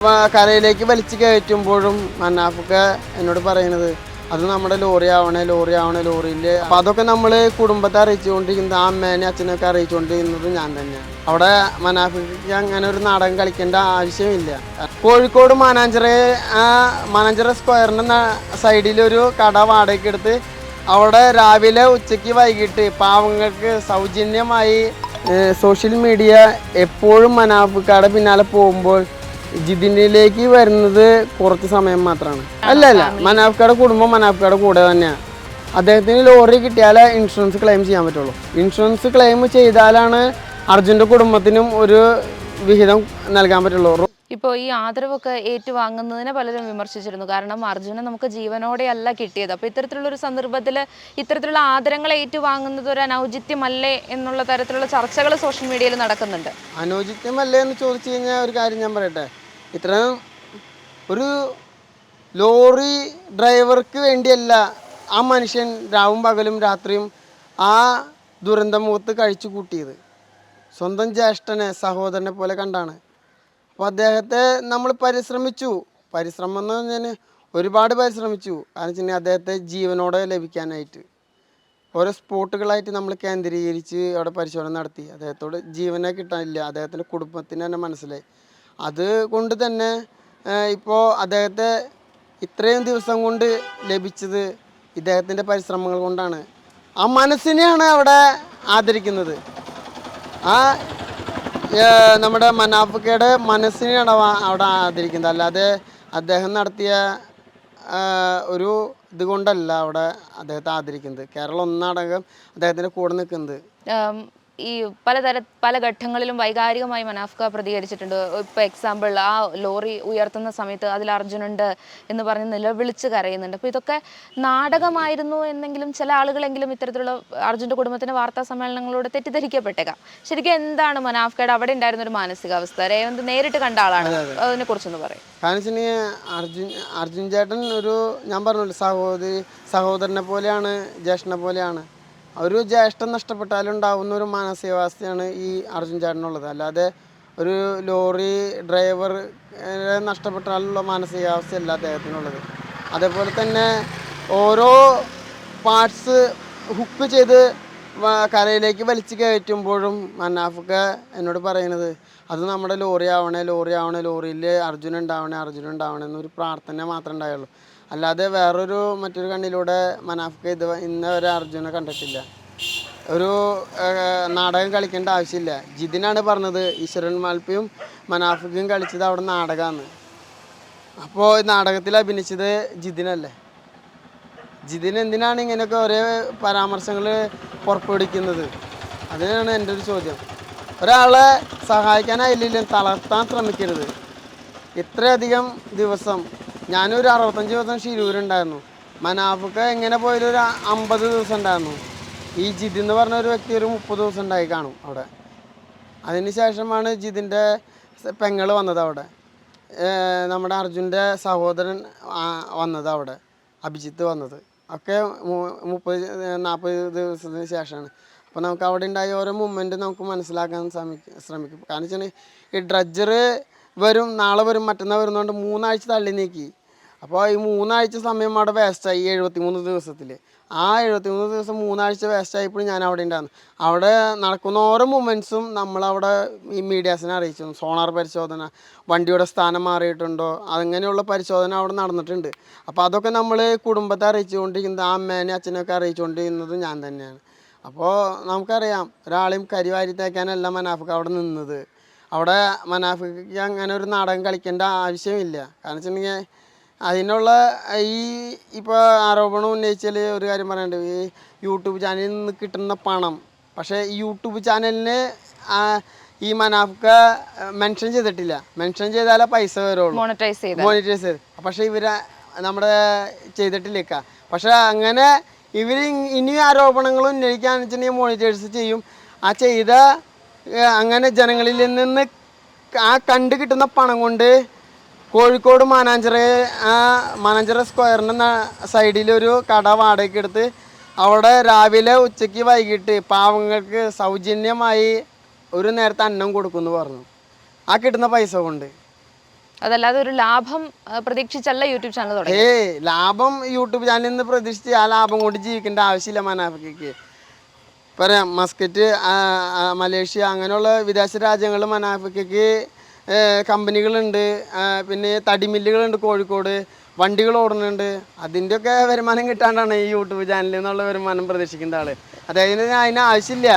കരയിലേക്ക് വലിച്ചു കയറ്റുമ്പോഴും മന്നാഫൊക്കെ എന്നോട് പറയണത് അത് നമ്മുടെ ലോറി ആവണേ ലോറി ആവണേ ലോറിയിൽ അപ്പം അതൊക്കെ നമ്മൾ കുടുംബത്തെ അറിയിച്ചുകൊണ്ടിരിക്കുന്നത് ആ അമ്മേനെ അച്ഛനൊക്കെ അറിയിച്ചുകൊണ്ടിരിക്കുന്നത് ഞാൻ തന്നെയാണ്. അവിടെ മനാഫിക്ക് അങ്ങനെ ഒരു നാടകം കളിക്കേണ്ട ആവശ്യമില്ല. കോഴിക്കോട് മാനാഞ്ചിറ മാനാഞ്ചിറ സ്ക്വയറിന്റെ സൈഡിലൊരു കട വാടകയ്ക്ക് എടുത്ത് അവിടെ രാവിലെ ഉച്ചയ്ക്ക് വൈകിട്ട് പാവങ്ങൾക്ക് സൗജന്യമായി സോഷ്യൽ മീഡിയ എപ്പോഴും മനാഫിക്കാടെ പിന്നാലെ പോകുമ്പോൾ ജിതിനിലേക്ക് വരുന്നത് കുറച്ച് സമയം മാത്രമാണ് അല്ല അല്ല മനാഫ്കയുടെ കുടുംബം മനാഫ്കയുടെ കൂടെ തന്നെയാണ് അദ്ദേഹത്തിന് ലോറി കിട്ടിയാലേ ഇൻഷുറൻസ് ക്ലെയിം ചെയ്യാൻ പറ്റുള്ളൂ. ഇൻഷുറൻസ് ക്ലെയിം ചെയ്താലാണ് അർജുന്റെ കുടുംബത്തിനും ഒരു വിഹിതം നൽകാൻ പറ്റുള്ളൂ. ഇപ്പോൾ ഈ ആദരവൊക്കെ ഏറ്റുവാങ്ങുന്നതിനെ പലരും വിമർശിച്ചിരുന്നു. കാരണം അർജുനെ നമുക്ക് ജീവനോടെയല്ല കിട്ടിയത്. അപ്പോൾ ഇത്തരത്തിലുള്ള ഒരു സന്ദർഭത്തിൽ ഇത്തരത്തിലുള്ള ആദരങ്ങൾ ഏറ്റുവാങ്ങുന്നത് ഒരു അനൗചിത്യമല്ലേ എന്നുള്ള തരത്തിലുള്ള ചർച്ചകൾ സോഷ്യൽ മീഡിയയിൽ നടക്കുന്നുണ്ട്. അനൗചിത്യമല്ലേ എന്ന് ചോദിച്ചു കഴിഞ്ഞാൽ ഒരു കാര്യം ഞാൻ പറയട്ടെ. ഇത്രയും ഒരു ലോറി ഡ്രൈവർക്ക് വേണ്ടിയല്ല ആ മനുഷ്യൻ രാവും പകലും രാത്രിയും ആ ദുരന്തമുഖത്ത് കഴിച്ചു കൂട്ടിയത്. സ്വന്തം ജ്യേഷ്ഠനെ സഹോദരനെ പോലെ കണ്ടാണ്. അപ്പോൾ അദ്ദേഹത്തെ നമ്മൾ പരിശ്രമിച്ചു. പരിശ്രമം എന്ന് പറഞ്ഞാൽ ഒരുപാട് പരിശ്രമിച്ചു. കാരണം വെച്ചിട്ടുണ്ടെങ്കിൽ അദ്ദേഹത്തെ ജീവനോടെ ലഭിക്കാനായിട്ട്. ഓരോ സ്പോട്ടുകളായിട്ട് നമ്മൾ കേന്ദ്രീകരിച്ച് അവിടെ പരിശോധന നടത്തി. അദ്ദേഹത്തോട് ജീവനെ കിട്ടാനില്ല. അദ്ദേഹത്തിന്റെ കുടുംബത്തിന് തന്നെ മനസ്സിലായി. അത് കൊണ്ട് തന്നെ ഇപ്പോൾ അദ്ദേഹത്തെ ഇത്രയും ദിവസം കൊണ്ട് ലഭിച്ചത് ഇദ്ദേഹത്തിന്റെ പരിശ്രമങ്ങൾ കൊണ്ടാണ്. ആ മനസ്സിനെയാണ് അവിടെ ആദരിക്കുന്നത്. ആ നമ്മുടെ മനാഫക്കയുടെ മനസ്സിനെയാണ് അവ- അവിടെ ആദരിക്കുന്നത്. അല്ലാതെ അദ്ദേഹം നടത്തിയ ഒരു ഇതുകൊണ്ടല്ല അവിടെ അദ്ദേഹത്തെ ആദരിക്കുന്നത്. കേരളം ഒന്നടങ്കം അദ്ദേഹത്തിന്റെ കൂടെ നിൽക്കുന്നത്. ഈ പലതര പല ഘട്ടങ്ങളിലും വൈകാരികമായി മനാഫ്ക പ്രതികരിച്ചിട്ടുണ്ട്. ഇപ്പോൾ എക്സാമ്പിൾ ആ ലോറി ഉയർത്തുന്ന സമയത്ത് അതിൽ അർജുനുണ്ട് എന്ന് പറഞ്ഞ് നിലവിളിച്ച് കരയുന്നുണ്ട്. അപ്പോൾ ഇതൊക്കെ നാടകമായിരുന്നു എന്നെങ്കിലും ചില ആളുകളെങ്കിലും ഇത്തരത്തിലുള്ള അർജുന്റെ കുടുംബത്തിന്റെ വാർത്താ സമ്മേളനങ്ങളോട് തെറ്റിദ്ധരിക്കപ്പെട്ടേക്കാം. ശരിക്കും എന്താണ് മനാഫ്കയുടെ അവിടെ ഉണ്ടായിരുന്ന ഒരു മാനസികാവസ്ഥ? രേവന്ത് നേരിട്ട് കണ്ട ആളാണ്. അതിനെ കുറിച്ചൊന്ന് പറയും. കാരണം വെച്ചിട്ടുണ്ടെങ്കിൽ അർജുൻ അർജുൻ ചേട്ടൻ ഒരു ഞാൻ പറഞ്ഞു സഹോദരി സഹോദരനെ പോലെയാണ് ജ്യേഷ്ഠനെ പോലെയാണ്. ഒരു ജ്യേഷ്ഠൻ നഷ്ടപ്പെട്ടാലുണ്ടാവുന്ന ഒരു മാനസികാവസ്ഥയാണ് ഈ അർജുൻ ചേട്ടനുള്ളത്. അല്ലാതെ ഒരു ലോറി ഡ്രൈവർ നഷ്ടപ്പെട്ടാലുള്ള മാനസികാവസ്ഥയല്ല അദ്ദേഹത്തിനുള്ളത്. അതേപോലെ തന്നെ ഓരോ പാർട്സ് ഹുക്ക് ചെയ്ത് കരയിലേക്ക് വലിച്ചു കയറ്റുമ്പോഴും മന്നാഫൊക്കെ എന്നോട് പറയുന്നത് അത് നമ്മുടെ ലോറി ആവണേ ലോറി ആവണേ ലോറിയിൽ അർജുൻ ഉണ്ടാവണേ അർജുൻ ഉണ്ടാവണേ എന്നൊരു പ്രാർത്ഥന മാത്രമേ ഉണ്ടായുള്ളൂ. അല്ലാതെ വേറൊരു മറ്റൊരു കണ്ണിലൂടെ മനാഫ്ക്ക് ഇത് ഇന്ന ഒരു അർജുനെ കണ്ടിട്ടില്ല. ഒരു നാടകം കളിക്കേണ്ട ആവശ്യമില്ല. ജിതിനാണ് പറഞ്ഞത് ഈശ്വരൻ മാൽപ്പിയും മനാഫിക്കും കളിച്ചത് അവിടെ നാടകമാണ് അപ്പോൾ നാടകത്തിൽ അഭിനയിച്ചത് ജിതിനല്ലേ? ജിതിൻ എന്തിനാണ് ഇങ്ങനെയൊക്കെ ഒരേ പരാമർശങ്ങൾ പുറപ്പെടുവിക്കുന്നത്? അതിനാണ് എന്റെ ഒരു ചോദ്യം. ഒരാളെ സഹായിക്കാനായില്ലെങ്കിലും തളർത്താൻ ശ്രമിക്കരുത്. ഇത്രയധികം ദിവസം ഞാനൊരു അറുപത്തഞ്ച് ദിവസം ഷിരൂരുണ്ടായിരുന്നു. മനാഫൊക്കെ എങ്ങനെ പോയാലും ഒരു അമ്പത് ദിവസം ഉണ്ടായിരുന്നു. ഈ ജിദ് എന്ന് പറഞ്ഞ ഒരു വ്യക്തി ഒരു മുപ്പത് ദിവസം ഉണ്ടായി കാണും അവിടെ. അതിന് ശേഷമാണ് ജിതിന്റെ പെങ്ങൾ വന്നത് അവിടെ. നമ്മുടെ അർജുന്റെ സഹോദരൻ വന്നത് അവിടെ. അഭിജിത്ത് വന്നത്. ഒക്കെ മുപ്പത് നാൽപ്പത് ദിവസത്തിന് ശേഷമാണ്. അപ്പോൾ നമുക്ക് അവിടെ ഉണ്ടായ ഓരോ മൂമെന്റ് നമുക്ക് മനസ്സിലാക്കാൻ ശ്രമിക്കും ശ്രമിക്കും. കാരണം വെച്ചാൽ ഈ ഡ്രഡ്ജർ വരും നാളെ വരും മറ്റന്നാൾ വരുന്നതുകൊണ്ട് മൂന്നാഴ്ച തള്ളി നീക്കി. അപ്പോൾ ഈ മൂന്നാഴ്ച സമയം അവിടെ വേസ്റ്റായി എഴുപത്തി മൂന്ന് ദിവസത്തിൽ ആ എഴുപത്തി മൂന്ന് ദിവസം മൂന്നാഴ്ച വേസ്റ്റായപ്പോഴും ഞാൻ അവിടെ ഉണ്ടായിരുന്നു. അവിടെ നടക്കുന്ന ഓരോ മൂമെന്റ്സും നമ്മളവിടെ ഈ മീഡിയാസിനെ അറിയിച്ചു സോണാർ പരിശോധന വണ്ടിയുടെ സ്ഥാനം മാറിയിട്ടുണ്ടോ അങ്ങനെയുള്ള പരിശോധന അവിടെ നടന്നിട്ടുണ്ട്. അപ്പോൾ അതൊക്കെ നമ്മൾ കുടുംബത്തെ അറിയിച്ചുകൊണ്ടിരിക്കുന്നത് ആ അമ്മേനെ അച്ഛനെയൊക്കെ അറിയിച്ചുകൊണ്ടിരിക്കുന്നത് ഞാൻ തന്നെയാണ്. അപ്പോൾ നമുക്കറിയാം ഒരാളെയും കരിവാരി തേക്കാനല്ല മനാഫിക്ക് അവിടെ നിന്നത്. അവിടെ മനാഫിക്ക് അങ്ങനെ ഒരു നാടകം കളിക്കേണ്ട ആവശ്യമില്ല. കാരണം വെച്ചിട്ടുണ്ടെങ്കിൽ അതിനുള്ള ഈ ഇപ്പോൾ ആരോപണം ഉന്നയിച്ചാൽ ഒരു കാര്യം പറയണ്ടത് ഈ യൂട്യൂബ് ചാനലിൽ നിന്ന് കിട്ടുന്ന പണം. പക്ഷേ ഈ യൂട്യൂബ് ചാനലിന് ഈ മനാഫ്ക മെൻഷൻ ചെയ്തിട്ടില്ല. മെൻഷൻ ചെയ്താലേ പൈസ വരുള്ളൂ. മോണിറ്റൈസ് ചെയ്ത് മോണിറ്റൈസ് ചെയ്ത്. പക്ഷേ ഇവർ നമ്മുടെ ചെയ്തിട്ടില്ലേക്ക പക്ഷെ അങ്ങനെ ഇവർ ഇനി ആരോപണങ്ങൾ ഉന്നയിക്കാന്ന് വെച്ചിട്ടുണ്ടെങ്കിൽ മോണിറ്റൈസ് ചെയ്യും. ആ ചെയ്ത അങ്ങനെ ജനങ്ങളിൽ നിന്ന് ആ കണ്ടു കിട്ടുന്ന പണം കൊണ്ട് കോഴിക്കോട് മാനാഞ്ചിറ ആ മാനാഞ്ചിറ സ്ക്വയറിന്റെ സൈഡിലൊരു കട വാടകയ്ക്ക് എടുത്ത് അവിടെ രാവിലെ ഉച്ചയ്ക്ക് വൈകിട്ട് പാവങ്ങൾക്ക് സൗജന്യമായി ഒരു നേരത്തെ അന്നം കൊടുക്കുമെന്ന് പറഞ്ഞു. ആ കിട്ടുന്ന പൈസ കൊണ്ട്. അതല്ലാതെ ഒരു ലാഭം പ്രതീക്ഷിച്ചല്ല യൂട്യൂബ് ചാനൽ ഏ ലാഭം യൂട്യൂബ് ചാനലിൽ നിന്ന് പ്രതീക്ഷിച്ച് ആ ലാഭം കൊണ്ട് ജീവിക്കേണ്ട ആവശ്യമില്ല മനാഫിക്കയ്ക്ക്. പറയാം മസ്കറ്റ് മലേഷ്യ അങ്ങനെയുള്ള വിദേശ രാജ്യങ്ങളിൽ മനാഫിക്കയ്ക്ക് കമ്പനികളുണ്ട്. പിന്നെ തടിമില്ലുകളുണ്ട് കോഴിക്കോട്. വണ്ടികൾ ഓടുന്നുണ്ട്. അതിന്റെയൊക്കെ വരുമാനം കിട്ടാണ്ടാണ് ഈ യൂട്യൂബ് ചാനലിൽ നിന്നുള്ള വരുമാനം പ്രതീക്ഷിക്കേണ്ട ആൾ. അതായത് അതിന് ആവശ്യമില്ല.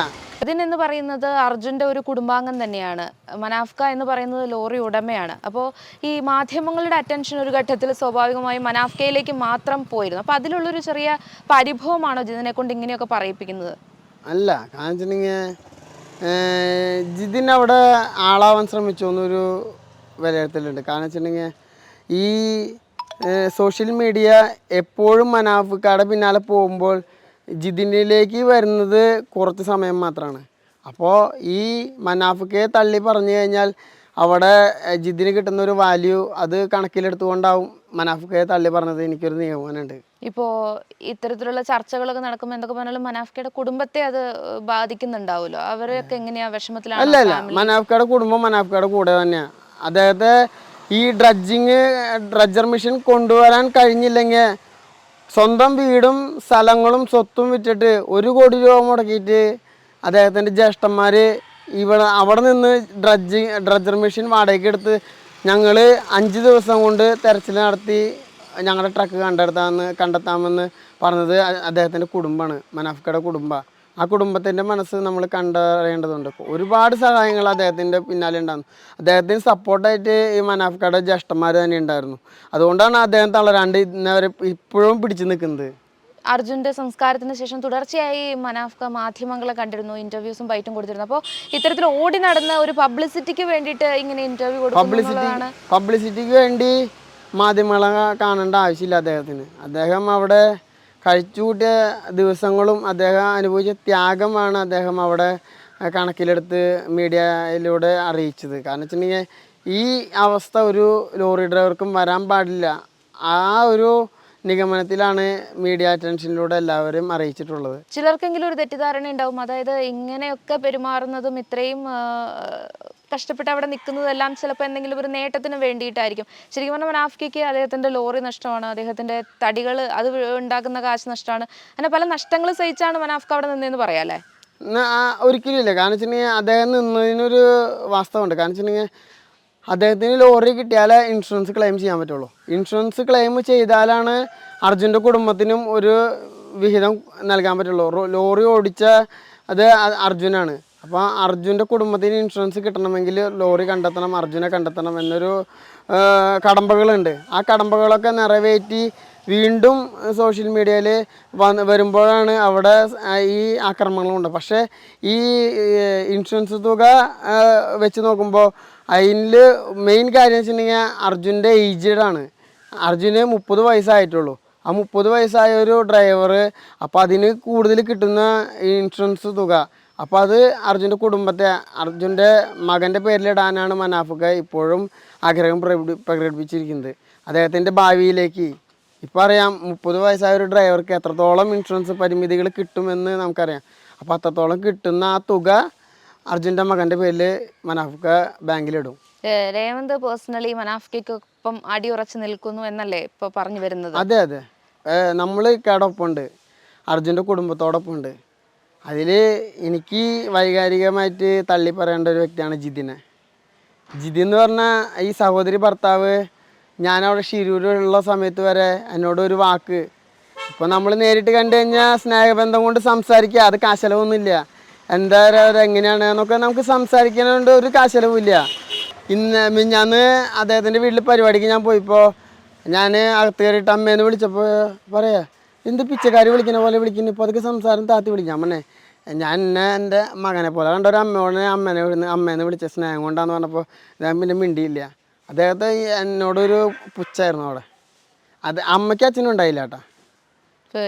അതിനെന്ന് പറയുന്നത് അർജുന്റെ ഒരു കുടുംബാംഗം തന്നെയാണ്. മനാഫ്ക എന്ന് പറയുന്നത് ലോറി ഉടമയാണ്. അപ്പോൾ ഈ മാധ്യമങ്ങളുടെ അറ്റൻഷൻ ഒരു ഘട്ടത്തിൽ സ്വാഭാവികമായി മനാഫ്കയിലേക്ക് മാത്രം പോയിരുന്നു. അപ്പോൾ അതിലുള്ളൊരു ചെറിയ പരിഭവമാണോ ജിതിനെ കൊണ്ട് ഇങ്ങനെയൊക്കെ പറയിപ്പിക്കുന്നത്? അല്ല കാരണം വെച്ചിട്ടുണ്ടെങ്കിൽ ജിതിൻ അവിടെ ആളാവാൻ ശ്രമിച്ചു എന്നൊരു വിലയിരുത്തലുണ്ട്. കാരണം വെച്ചിട്ടുണ്ടെങ്കിൽ ഈ സോഷ്യൽ മീഡിയ എപ്പോഴും മനാഫിക്കാടെ പിന്നാലെ പോകുമ്പോൾ ജിതിനിലേക്ക് വരുന്നത് കുറച്ച് സമയം മാത്രമാണ്. അപ്പോൾ ഈ മനാഫിക്കയെ തള്ളി പറഞ്ഞു കഴിഞ്ഞാൽ അവിടെ ജിദ്ദിന് കിട്ടുന്ന ഒരു വാല്യൂ അത് കണക്കിലെടുത്തുകൊണ്ടാവും മനാഫ്കയെ തള്ളി പറഞ്ഞത്. എനിക്കൊരു നിഗമനമുണ്ട് ഇപ്പോ ഇത്തരത്തിലുള്ള ചർച്ചകളൊക്കെ നടക്കുമ്പോൾ എന്തൊക്കെ പറഞ്ഞാലും മനാഫ്കയുടെ കുടുംബത്തെ അത് ബാധിക്കുന്നുണ്ടാവുമല്ലോ. അവരൊക്കെ എങ്ങനെയാ അല്ല വിഷമത്തിലാണ് അല്ല മനാഫ്കയുടെ കുടുംബം മനാഫ്കയുടെ കൂടെ തന്നെയാണ് അദ്ദേഹത്തെ ഈ ഡ്രഡ്ജിങ് ഡ്രഡ്ജർ മെഷീൻ കൊണ്ടുവരാൻ കഴിഞ്ഞില്ലെങ്കിൽ സ്വന്തം വീടും സ്ഥലങ്ങളും സ്വത്തും വിറ്റിട്ട് ഒരു കോടി രൂപ മുടക്കിയിട്ട് അദ്ദേഹത്തിന്റെ ജ്യേഷ്ഠന്മാർ ഇവിടെ അവിടെ നിന്ന് ഡ്രഡ്ജിങ് ഡ്രഡ്ജർ മെഷീൻ വാടകയ്ക്ക് എടുത്ത് ഞങ്ങൾ അഞ്ച് ദിവസം കൊണ്ട് തെരച്ചിൽ നടത്തി ഞങ്ങളുടെ ട്രക്ക് കണ്ടെടുത്താമെന്ന് കണ്ടെത്താമെന്ന് പറഞ്ഞത് അദ്ദേഹത്തിന്റെ കുടുംബമാണ് മനാഫ്കയുടെ കുടുംബമാണ് ആ കുടുംബത്തിന്റെ മനസ്സ് നമ്മൾ കണ്ടറിയേണ്ടതുണ്ട്. ഒരുപാട് സഹായങ്ങൾ അദ്ദേഹത്തിന്റെ പിന്നാലെ ഉണ്ടായിരുന്നു. അദ്ദേഹത്തിന് സപ്പോർട്ടായിട്ട് ഈ മനാഫ്കയുടെ ജ്യേഷ്ഠന്മാർ തന്നെ ഉണ്ടായിരുന്നു. അതുകൊണ്ടാണ് അദ്ദേഹം തളരാണ്ട് ഇന്നവരെ ഇപ്പോഴും പിടിച്ചു നിൽക്കുന്നത്. അർജുന്റെ സംസ്കാരത്തിന് ശേഷം തുടർച്ചയായി മനാഫ്ക മാധ്യമങ്ങളെ കണ്ടിരുന്നു ഇന്റർവ്യൂസും ബൈറ്റും കൊടുത്തിരുന്നു. അപ്പോൾ ഇത്തരത്തിൽ ഓടി നടന്ന ഒരു പബ്ലിസിറ്റിക്ക് വേണ്ടിയിട്ട് ഇങ്ങനെ ഇന്റർവ്യൂ കൊടുക്കുന്നതാണ് പബ്ലിസിറ്റിക്ക് വേണ്ടി മാധ്യമങ്ങളെ കാണേണ്ട ആവശ്യമില്ല അദ്ദേഹത്തിന്. അദ്ദേഹം അവിടെ കഴിച്ചുകൂട്ടിയ ദിവസങ്ങളും അദ്ദേഹം അനുഭവിച്ച ത്യാഗമാണ് അദ്ദേഹം അവിടെ കണക്കിലെടുത്ത് മീഡിയയിലൂടെ അറിയിച്ചത്. കാരണം വെച്ചിട്ടുണ്ടെങ്കിൽ ഈ അവസ്ഥ ഒരു ലോറി ഡ്രൈവർക്കും വരാൻ പാടില്ല. ആ ഒരു നിഗമനത്തിലാണ് മീഡിയ അറ്റൻഷനിലൂടെ എല്ലാവരും അറിയിച്ചിട്ടുള്ളത്. ചിലർക്കെങ്കിലും ഒരു തെറ്റിദ്ധാരണ ഉണ്ടാവും. അതായത് ഇങ്ങനെയൊക്കെ പെരുമാറുന്നതും ഇത്രയും കഷ്ടപ്പെട്ട് അവിടെ നിൽക്കുന്നതെല്ലാം ചിലപ്പോൾ എന്തെങ്കിലും ഒരു നേട്ടത്തിന് വേണ്ടിയിട്ടായിരിക്കും. ശരിക്കും പറഞ്ഞാൽ മനാഫ്കിക്ക് അദ്ദേഹത്തിന്റെ ലോറി നഷ്ടമാണ്. അദ്ദേഹത്തിന്റെ തടികൾ അത് ഉണ്ടാക്കുന്ന കാശ് നഷ്ടമാണ്. അങ്ങനെ പല നഷ്ടങ്ങൾ സഹിച്ചാണ് മനാഫ്ക അവിടെ നിന്നതെന്ന് ആ, ഒരിക്കലും ഇല്ല. കാരണം വെച്ചിട്ടുണ്ടെങ്കിൽ അദ്ദേഹം നിന്നതിനൊരു വാസ്തവമുണ്ട്. കാരണം വെച്ചിട്ടുണ്ടെങ്കിൽ അദ്ദേഹത്തിന് ലോറി കിട്ടിയാലേ ഇൻഷുറൻസ് ക്ലെയിം ചെയ്യാൻ പറ്റുള്ളൂ. ഇൻഷുറൻസ് ക്ലെയിം ചെയ്താലാണ് അർജുന്റെ കുടുംബത്തിനും ഒരു വിഹിതം നൽകാൻ പറ്റുള്ളൂ. ലോറി ഓടിച്ച അത് അർജുനാണ്. അപ്പോൾ അർജുന്റെ കുടുംബത്തിന് ഇൻഷുറൻസ് കിട്ടണമെങ്കിൽ ലോറി കണ്ടെത്തണം അർജുനെ കണ്ടെത്തണം എന്നൊരു കടമ്പകളുണ്ട്. ആ കടമ്പകളൊക്കെ നിറവേറ്റി വീണ്ടും സോഷ്യൽ മീഡിയയിൽ വന്ന് വരുമ്പോഴാണ് അവിടെ ഈ ആക്രമണങ്ങളുണ്ട്. പക്ഷേ ഈ ഇൻഷുറൻസ് തുക വെച്ച് നോക്കുമ്പോൾ അതിൽ മെയിൻ കാര്യം വെച്ചിട്ടുണ്ടെങ്കിൽ അർജുന്റെ ഏജ്ഡാണ് അർജുന് മുപ്പത് വയസ്സായിട്ടുള്ളൂ. ആ മുപ്പത് വയസ്സായ ഒരു ഡ്രൈവർ അപ്പോൾ അതിന് കൂടുതൽ കിട്ടുന്ന ഇൻഷുറൻസ് തുക. അപ്പോൾ അത് അർജുന്റെ കുടുംബത്തെ അർജുന്റെ മകന്റെ പേരിലിടാനാണ് മനാഫുക്ക ഇപ്പോഴും ആഗ്രഹം പ്രകടി പ്രകടിപ്പിച്ചിരിക്കുന്നത്. അദ്ദേഹത്തിന്റെ ഭാവിയിലേക്ക്. ഇപ്പം അറിയാം മുപ്പത് വയസ്സായ ഒരു ഡ്രൈവർക്ക് എത്രത്തോളം ഇൻഷുറൻസ് പരിമിതികൾ കിട്ടുമെന്ന് നമുക്കറിയാം. അപ്പോൾ അത്രത്തോളം കിട്ടുന്ന ആ തുക അർജുന്റെ മകന്റെ പേരിൽ മനാഫ്ക ബാങ്കിലിടും. രേവന്ത് പേഴ്സണലി മനാഫിക്കൊപ്പം അടി ഉറച്ചു നിൽക്കുന്നു എന്നല്ലേ ഇപ്പൊ പറഞ്ഞു വരുന്നത്? അതെ അതെ. നമ്മൾ ഇക്കടൊപ്പമുണ്ട് അർജുന്റെ കുടുംബത്തോടൊപ്പം ഉണ്ട് അതിൽ എനിക്ക് വൈകാരികമായിട്ട് തള്ളി പറയേണ്ട ഒരു വ്യക്തിയാണ് ജിതിനെ. ജിതി എന്ന് പറഞ്ഞാൽ ഈ സഹോദരി ഭർത്താവ് ഞാൻ അവിടെ ഷിരൂരുള്ള സമയത്ത് വരെ എന്നോട് ഒരു വാക്ക്. ഇപ്പോൾ നമ്മൾ നേരിട്ട് കണ്ടു കഴിഞ്ഞാൽ സ്നേഹബന്ധം കൊണ്ട് സംസാരിക്കുക അത് കാശലവൊന്നുമില്ല എന്താ പറയുക എങ്ങനെയാണ് എന്നൊക്കെ നമുക്ക് സംസാരിക്കാനുണ്ട് ഒരു കാശലവുമില്ല. ഇന്ന് മിഞ്ഞാന്ന് അദ്ദേഹത്തിന്റെ വീട്ടിൽ പരിപാടിക്ക് ഞാൻ പോയപ്പോൾ ഞാൻ അകത്ത് കയറിയിട്ട് അമ്മേനെ വിളിച്ചപ്പോൾ പറയാ എന്ത് പിച്ചക്കാരി വിളിക്കുന്ന പോലെ വിളിക്കുന്നു? ഇപ്പോൾ അതൊക്കെ സംസാരം താത്തി വിളിക്കാം. അമ്മനെ ഞാൻ എന്നെ എന്റെ മകനെ പോലെ കണ്ട ഒരു അമ്മയോട് അമ്മേനെ വിളിന്ന് അമ്മേനെ വിളിച്ച സ്നേഹം കൊണ്ടാന്ന് പറഞ്ഞപ്പോൾ ഞാൻ പിന്നെ മിണ്ടിയില്ല. അദ്ദേഹത്തെ എന്നോടൊരു പുച്ഛായിരുന്നു അവിടെ. അത് അമ്മയ്ക്ക് അച്ഛനും ഉണ്ടായില്ല കേട്ടോ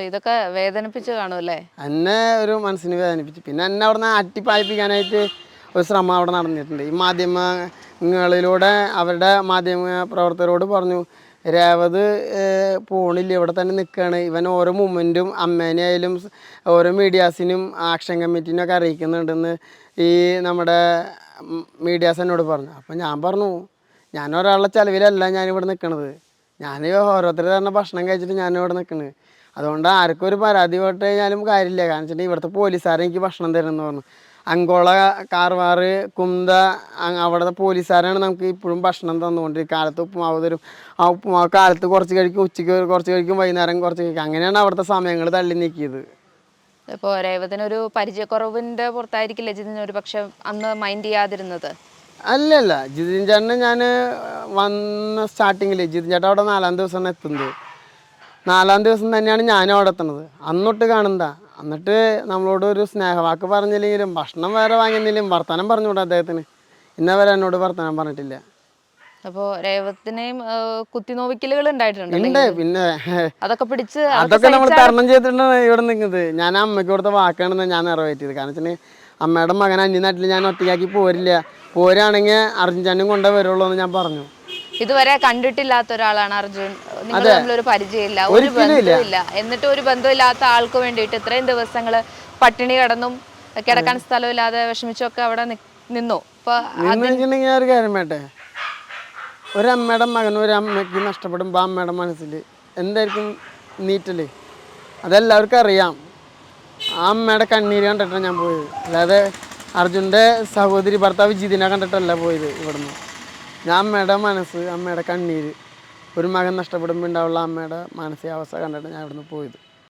ഇതൊക്കെ വേദനിപ്പിച്ച് കാണുമല്ലേ എന്നെ ഒരു മനസ്സിന് വേദനിപ്പിച്ചു. പിന്നെ എന്നെ അവിടെ നിന്ന് അട്ടിപ്പായിപ്പിക്കാനായിട്ട് ഒരു ശ്രമം അവിടെ നടന്നിട്ടുണ്ട്. ഈ മാധ്യമങ്ങളിലൂടെ അവരുടെ മാധ്യമ പ്രവർത്തകരോട് പറഞ്ഞു രേവത് പോണില്ല ഇവിടെ തന്നെ നിൽക്കുകയാണ് ഇവൻ ഓരോ മൂമെന്റും അമ്മേനെ ആയാലും ഓരോ മീഡിയാസിനും ആക്ഷൻ കമ്മിറ്റീനൊക്കെ അറിയിക്കുന്നുണ്ടെന്ന് ഈ നമ്മുടെ മീഡിയാസ് എന്നോട് പറഞ്ഞു. അപ്പം ഞാൻ പറഞ്ഞു ഞാൻ ഒരാളുടെ ചിലവിലല്ല ഞാനിവിടെ നിൽക്കണത് ഞാൻ ഓരോരുത്തർ തന്നെ ഭക്ഷണം കഴിച്ചിട്ട് ഞാനിവിടെ നിൽക്കുന്നത് അതുകൊണ്ട് ആർക്കും ഒരു പരാതി പെട്ട് കഴിഞ്ഞാലും കാര്യമില്ല. കാരണം വെച്ചിട്ടുണ്ടെങ്കിൽ ഇവിടുത്തെ പോലീസുകാരെ എനിക്ക് ഭക്ഷണം തരുമെന്ന് പറഞ്ഞു. അങ്കോള കാർവാറ് കുന്ത അവിടുത്തെ പോലീസുകാരാണ് നമുക്ക് ഇപ്പോഴും ഭക്ഷണം തന്നുകൊണ്ടിരിക്കും കാലത്ത് ഉപ്പുമാവ് തരും. ആ ഉപ്പുമാവ് കാലത്ത് കുറച്ച് കഴിക്കും ഉച്ചയ്ക്ക് കുറച്ച് കഴിക്കും വൈകുന്നേരം കുറച്ച് കഴിക്കും. അങ്ങനെയാണ് അവിടുത്തെ സമയങ്ങൾ തള്ളി നീക്കിയത്. ഇപ്പോൾ രേവതിനൊരു പരിചയക്കുറവിന്റെ പുറത്തായിരിക്കില്ല ജിതിന് ഒരു പക്ഷെ അന്ന് മൈൻഡ് ചെയ്യാതിരുന്നത്. അല്ലല്ല. ജിതിൻ ചേട്ടന് ഞാൻ വന്ന സ്റ്റാർട്ടിങ്ങിൽ ജിതിൻ ചേട്ടൻ അവിടെ നാലാം ദിവസം എത്തുന്നത്. നാലാം ദിവസം തന്നെയാണ് ഞാനും അവിടെ എത്തുന്നത്. അന്നൊട്ട് കാണുന്നതാ. എന്നിട്ട് നമ്മളോട് ഒരു സ്നേഹവാക്ക് പറഞ്ഞില്ലെങ്കിലും ഭക്ഷണം വേറെ വാങ്ങുന്നില്ലെങ്കിലും വർത്തമാനം പറഞ്ഞുകൂടാ അദ്ദേഹത്തിന്. ഇന്നവരെ എന്നോട് വർത്തമാനം പറഞ്ഞിട്ടില്ല. അപ്പോ രേവത്തിനെയും കുത്തിനോവിക്കലുകൾ ഉണ്ടായിട്ടുണ്ട് ഉണ്ട്. പിന്നെ അതൊക്കെ പിടിച്ച് അതൊക്കെ നമ്മൾ തരണം ചെയ്തിട്ടാണ് ഇവിടെ നിൽക്കുന്നത്. ഞാൻ അമ്മയ്ക്ക് കൊടുത്ത വാക്കാണെന്ന് ഞാൻ നിറവേറ്റിയത്. കാരണം വെച്ചാൽ അമ്മയുടെ മകൻ അന്യനാട്ടിൽ ഞാൻ ഒറ്റയ്ക്കാക്കി പോരില്ല. പോരാണെങ്കിൽ അർജുൻ ചാനും കൊണ്ടേ വരുള്ളൂ എന്ന് ഞാൻ പറഞ്ഞു. ഇതുവരെ കണ്ടിട്ടില്ലാത്ത ഒരാളാണ് അർജുൻ. നിങ്ങൾ തമ്മിലൊരു പരിചയമില്ല ഒരു. ബന്ധമില്ല എന്നിട്ട് ഒരു ബന്ധമില്ലാത്ത ആൾക്ക് വേണ്ടിയിട്ട് ഇത്രയും ദിവസങ്ങൾ പട്ടിണി കിടന്നും കിടക്കാൻ സ്ഥലമില്ലാതെ വിഷമിച്ചൊക്കെ അവിടെ നിന്നു. അപ്പൊ ഒരു കാര്യം വേട്ടെ ഒരമ്മയുടെ മകൻ ഒരു അമ്മയ്ക്ക് നഷ്ടപ്പെടുമ്പോൾ ആ അമ്മയുടെ മനസ്സിൽ എന്തായിരിക്കും നീറ്റൽ? അതെല്ലാവർക്കും അറിയാം. ആ അമ്മയുടെ കണ്ണീര് കണ്ടിട്ടാണ് ഞാൻ പോയത്. അല്ലാതെ അർജുന്റെ സഹോദരി ഭർത്താവ് ജിതിനെ കണ്ടിട്ടല്ല പോയത് ഇവിടുന്ന്. ഞാൻ അമ്മയുടെ മനസ്സ് അമ്മയുടെ കണ്ണീര് ഒരു മകൻ നഷ്ടപ്പെടുമ്പോൾ ഉണ്ടാവുള്ള അമ്മയുടെ മാനസികാവസ്ഥ കണ്ടിട്ട് ഞാൻ ഇവിടുന്ന് പോയത്.